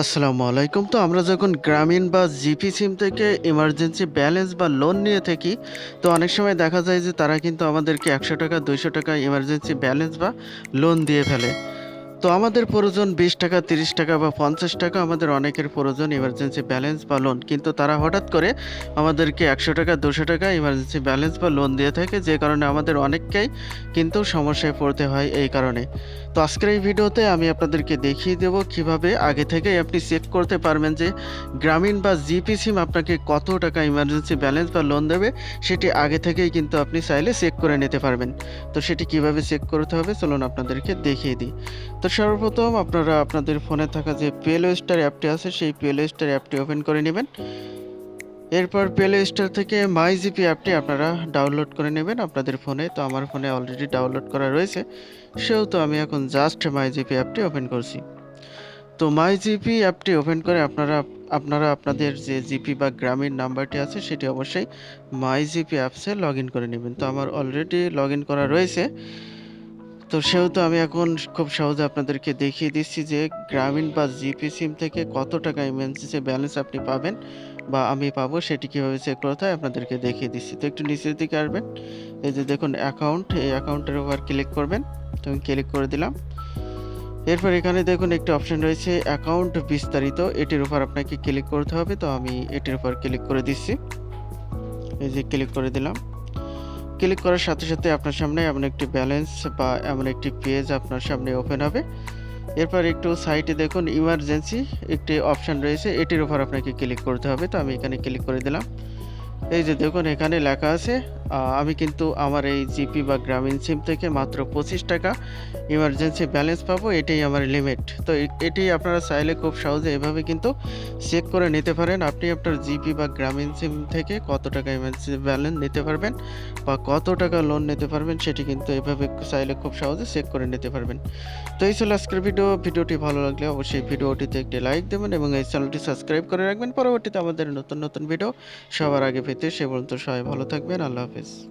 আসসালামু আলাইকুম। তো আমরা যখন গ্রামীণ বা জিপি সিম থেকে ইমার্জেন্সি ব্যালেন্স বা লোন নিয়ে থাকি, তো অনেক সময় দেখা যায় যে তারা কিন্তু আমাদেরকে একশো টাকা, দুইশো টাকা ইমার্জেন্সি ব্যালেন্স বা লোন দিয়ে ফেলে। তো আমাদের প্রয়োজন বিশ টাকা, তিরিশ টাকা বা পঞ্চাশ টাকা, আমাদের অনেকের প্রয়োজন ইমার্জেন্সি ব্যালেন্স বা লোন কিন্তু তারা হঠাৎ করে আমাদেরকে একশো টাকা, দুশো টাকা ইমার্জেন্সি ব্যালেন্স বা লোন দিয়ে থাকে, যে কারণে আমাদের অনেককেই কিন্তু সমস্যায় পড়তে হয় এই কারণে। তো আজকের এই ভিডিওতে আমি আপনাদেরকে দেখিয়ে দেব কীভাবে আগে থেকেই আপনি চেক করতে পারবেন যে গ্রামীণ বা জিপি সিম আপনাকে কত টাকা ইমার্জেন্সি ব্যালেন্স বা লোন দেবে, সেটি আগে থেকেই কিন্তু আপনি চাইলে চেক করে নিতে পারবেন। তো সেটি কীভাবে চেক করতে হবে, চলুন আপনাদেরকে দেখিয়ে দিই। তো সর্বপ্রথম আপনারা আপনাদের ফোনে থাকা যে পেল স্টার অ্যাপটি আছে, সেই পেল স্টার অ্যাপটি ওপেন করে নেবেন। এরপর প্লে স্টোর থেকে মাই জিপি অ্যাপটি আপনারা ডাউনলোড করে নেবেন আপনাদের ফোনে। তো আমার ফোনে অলরেডি ডাউনলোড করা রয়েছে। সেহেতু আমি এখন জাস্ট মাই জিপি অ্যাপটি ওপেন করছি। তো মাই জিপি অ্যাপটি ওপেন করে আপনারা আপনারা আপনাদের যে জিপি বা গ্রামীণ নাম্বারটি আছে, সেটি অবশ্যই মাই জিপি অ্যাপসে লগ ইন করে নেবেন। তো আমার অলরেডি লগ ইন করা রয়েছে। তো সেহেতু আমি এখন খুব সহজে আপনাদেরকে দেখিয়ে দিচ্ছি যে গ্রামীণ বা জিপি সিম থেকে কত টাকা ইমার্জেন্সি ব্যালেন্স আপনি পাবেন বা আমি পাবো সেটি কীভাবে চেক করতে হয় আপনাদেরকে দেখিয়ে দিচ্ছি। তো একটু নিচের দিকে আসবেন। এই যে দেখুন অ্যাকাউন্ট এই অ্যাকাউন্টের উপর ক্লিক করবেন। তো আমি ক্লিক করে দিলাম। এরপর এখানে দেখুন একটি অপশন রয়েছে অ্যাকাউন্ট বিস্তারিত। এটির উপর আপনাকে ক্লিক করতে হবে। তো আমি এটির উপর ক্লিক করে দিচ্ছি। এই যে ক্লিক করে দিলাম। ক্লিক করার সাথে সাথে আপনার সামনে এমন একটি ব্যালেন্স বা এমন একটি পেজ আপনার সামনে ওপেন হবে। এরপর একটু সাইটে দেখুন, ইমার্জেন্সি একটি অপশন রয়েছে, এটির উপর আপনাকে ক্লিক করতে হবে। তো আমি এখানে ক্লিক করে দিলাম। এই যে দেখুন, এখানে লেখা আছে আমি কিন্তু আমার এই জিপি বা গ্রামীণ সিম থেকে মাত্র পঁচিশ টাকা ইমার্জেন্সি ব্যালেন্স পাবো, এটাই আমার লিমিট তো এটি আপনারা চাইলে খুব সহজে এভাবে কিন্তু চেক করে নিতে পারেন। আপনি আপনার জিপি বা গ্রামীণ সিম থেকে কত টাকা ইমার্জেন্সি ব্যালেন্স নিতে পারবেন বা কত টাকা লোন নিতে পারবেন, সেটি কিন্তু এভাবে চাইলে খুব সহজে চেক করে নিতে পারবেন। তো এই ছিল আজকের ভিডিও ভিডিওটি ভালো লাগলে অবশ্যই ভিডিওটিতে একটি লাইক দেবেন এবং এই চ্যানেলটি সাবস্ক্রাইব করে রাখবেন। পরবর্তীতে আমাদের নতুন নতুন ভিডিও সবার আগে পেতে সে পর্যন্ত সবাই ভালো থাকবেন। আল্লাহ হাফেজ। is